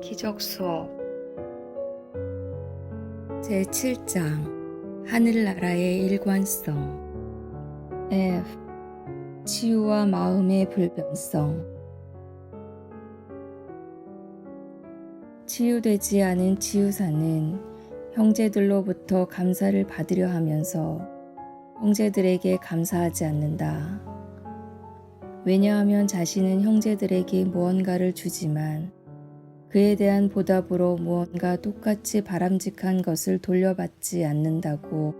기적 수업 제7장 하늘나라의 일관성 F. 치유와 마음의 불변성 치유되지 않은 치유사는 형제들로부터 감사를 받으려 하면서 형제들에게 감사하지 않는다. 왜냐하면 자신은 형제들에게 무언가를 주지만 그에 대한 보답으로 무언가 똑같이 바람직한 것을 돌려받지 않는다고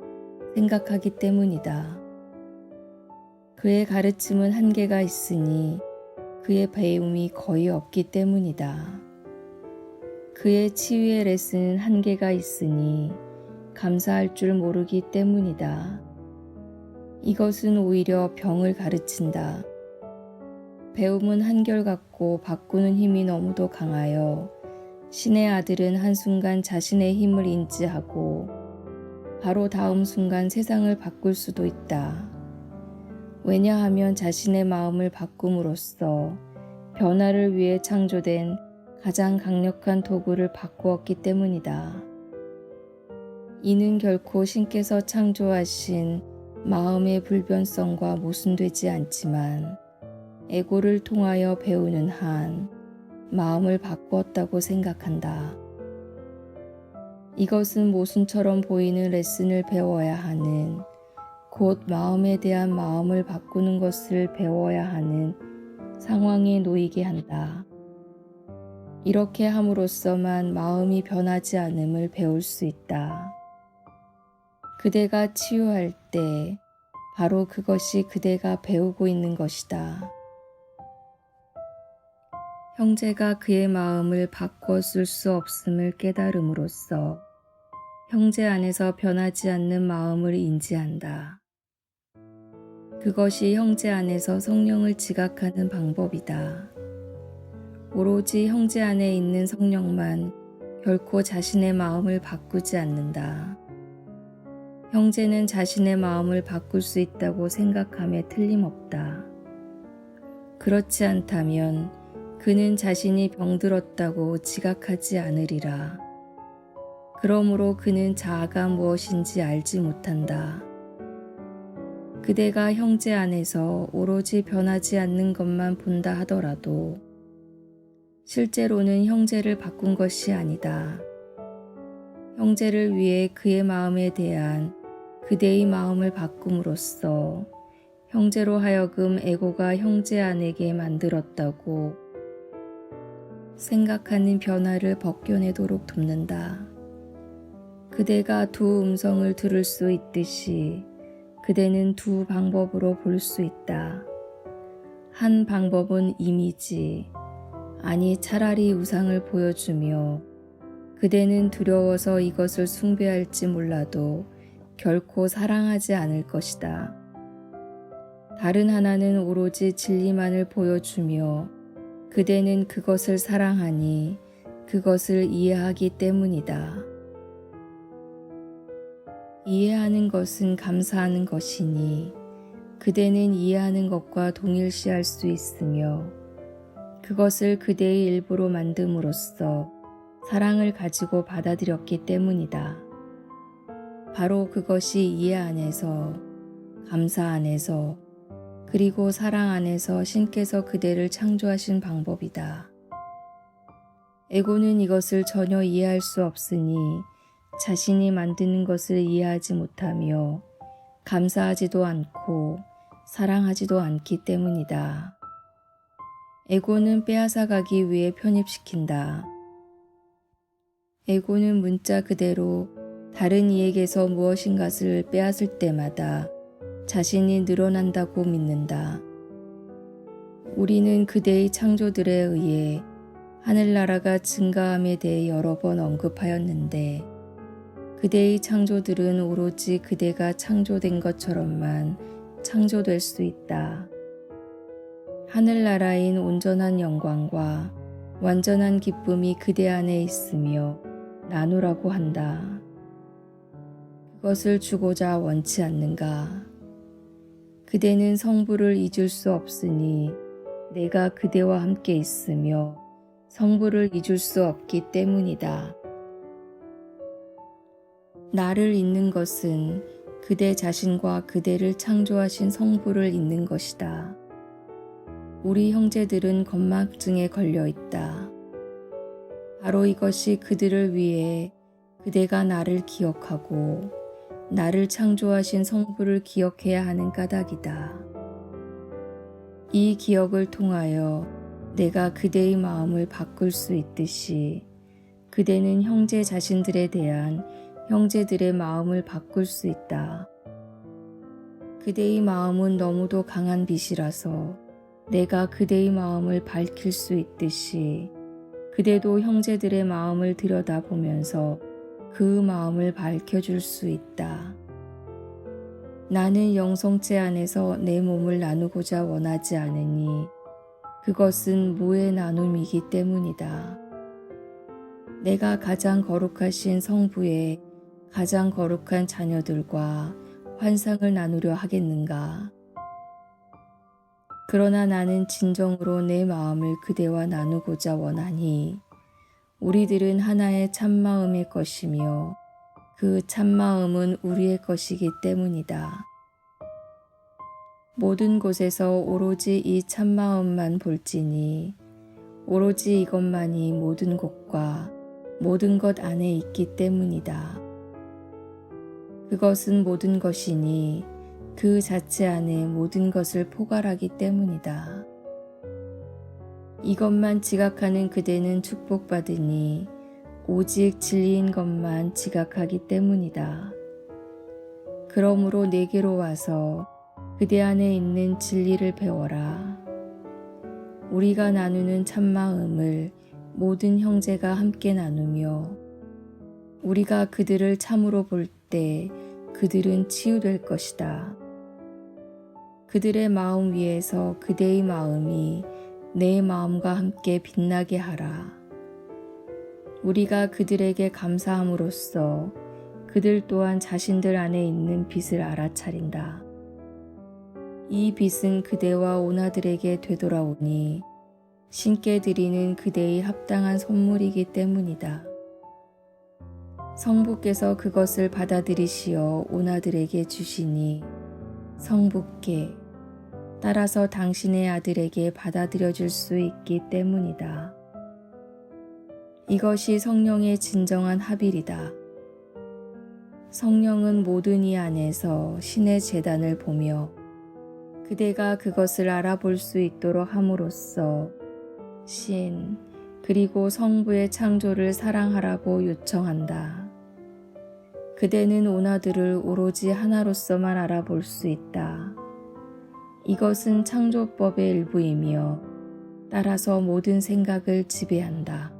생각하기 때문이다. 그의 가르침은 한계가 있으니 그의 배움이 거의 없기 때문이다. 그의 치유의 레슨은 한계가 있으니 감사할 줄 모르기 때문이다. 이것은 오히려 병을 가르친다. 배움은 한결같고 바꾸는 힘이 너무도 강하여 신의 아들은 한순간 자신의 힘을 인지하고 바로 다음 순간 세상을 바꿀 수도 있다. 왜냐하면 자신의 마음을 바꿈으로써 변화를 위해 창조된 가장 강력한 도구를 바꾸었기 때문이다. 이는 결코 신께서 창조하신 마음의 불변성과 모순되지 않지만 에고를 통하여 배우는 한 마음을 바꾸었다고 생각한다. 이것은 모순처럼 보이는 레슨을 배워야 하는 곧 마음에 대한 마음을 바꾸는 것을 배워야 하는 상황에 놓이게 한다. 이렇게 함으로써만 마음이 변하지 않음을 배울 수 있다. 그대가 치유할 때 바로 그것이 그대가 배우고 있는 것이다. 형제가 그의 마음을 바꿔 쓸 수 없음을 깨달음으로써 형제 안에서 변하지 않는 마음을 인지한다. 그것이 형제 안에서 성령을 지각하는 방법이다. 오로지 형제 안에 있는 성령만 결코 자신의 마음을 바꾸지 않는다. 형제는 자신의 마음을 바꿀 수 있다고 생각함에 틀림없다. 그렇지 않다면 그는 자신이 병들었다고 지각하지 않으리라. 그러므로 그는 자아가 무엇인지 알지 못한다. 그대가 형제 안에서 오로지 변하지 않는 것만 본다 하더라도 실제로는 형제를 바꾼 것이 아니다. 형제를 위해 그의 마음에 대한 그대의 마음을 바꿈으로써 형제로 하여금 에고가 형제 안에게 만들었다고 생각하는 변화를 벗겨내도록 돕는다. 그대가 두 음성을 들을 수 있듯이 그대는 두 방법으로 볼 수 있다. 한 방법은 이미지, 아니 차라리 우상을 보여주며 그대는 두려워서 이것을 숭배할지 몰라도 결코 사랑하지 않을 것이다. 다른 하나는 오로지 진리만을 보여주며 그대는 그것을 사랑하니 그것을 이해하기 때문이다. 이해하는 것은 감사하는 것이니 그대는 이해하는 것과 동일시할 수 있으며 그것을 그대의 일부로 만듦으로써 사랑을 가지고 받아들였기 때문이다. 바로 그것이 이해 안에서, 감사 안에서, 그리고 사랑 안에서 신께서 그대를 창조하신 방법이다. 에고는 이것을 전혀 이해할 수 없으니 자신이 만드는 것을 이해하지 못하며 감사하지도 않고 사랑하지도 않기 때문이다. 에고는 빼앗아가기 위해 편입시킨다. 에고는 문자 그대로 다른 이에게서 무엇인가를 빼앗을 때마다 자신이 늘어난다고 믿는다. 우리는 그대의 창조들에 의해 하늘나라가 증가함에 대해 여러 번 언급하였는데 그대의 창조들은 오로지 그대가 창조된 것처럼만 창조될 수 있다. 하늘나라인 온전한 영광과 완전한 기쁨이 그대 안에 있으며 나누라고 한다. 그것을 주고자 원치 않는가? 그대는 성부를 잊을 수 없으니 내가 그대와 함께 있으며 성부를 잊을 수 없기 때문이다. 나를 잊는 것은 그대 자신과 그대를 창조하신 성부를 잊는 것이다. 우리 형제들은 건망증에 걸려 있다. 바로 이것이 그들을 위해 그대가 나를 기억하고 나를 창조하신 성부를 기억해야 하는 까닭이다. 이 기억을 통하여 내가 그대의 마음을 바꿀 수 있듯이 그대는 형제 자신들에 대한 형제들의 마음을 바꿀 수 있다. 그대의 마음은 너무도 강한 빛이라서 내가 그대의 마음을 밝힐 수 있듯이 그대도 형제들의 마음을 들여다보면서 그 마음을 밝혀줄 수 있다. 나는 영성체 안에서 내 몸을 나누고자 원하지 않으니 그것은 무의 나눔이기 때문이다. 내가 가장 거룩하신 성부의 가장 거룩한 자녀들과 환상을 나누려 하겠는가? 그러나 나는 진정으로 내 마음을 그대와 나누고자 원하니 우리들은 하나의 참마음의 것이며 그 참마음은 우리의 것이기 때문이다. 모든 곳에서 오로지 이 참마음만 볼지니 오로지 이것만이 모든 곳과 모든 것 안에 있기 때문이다. 그것은 모든 것이니 그 자체 안에 모든 것을 포괄하기 때문이다. 이것만 지각하는 그대는 축복받으니 오직 진리인 것만 지각하기 때문이다. 그러므로 내게로 와서 그대 안에 있는 진리를 배워라. 우리가 나누는 참마음을 모든 형제가 함께 나누며 우리가 그들을 참으로 볼 때 그들은 치유될 것이다. 그들의 마음 위에서 그대의 마음이 내 마음과 함께 빛나게 하라. 우리가 그들에게 감사함으로써 그들 또한 자신들 안에 있는 빛을 알아차린다. 이 빛은 그대와 오나들에게 되돌아오니 신께 드리는 그대의 합당한 선물이기 때문이다. 성부께서 그것을 받아들이시어 오나들에게 주시니 성부께 따라서 당신의 아들에게 받아들여 줄 수 있기 때문이다. 이것이 성령의 진정한 합일이다. 성령은 모든 이 안에서 신의 재단을 보며 그대가 그것을 알아볼 수 있도록 함으로써 신 그리고 성부의 창조를 사랑하라고 요청한다. 그대는 오나들을 오로지 하나로서만 알아볼 수 있다. 이것은 창조법의 일부이며 따라서 모든 생각을 지배한다.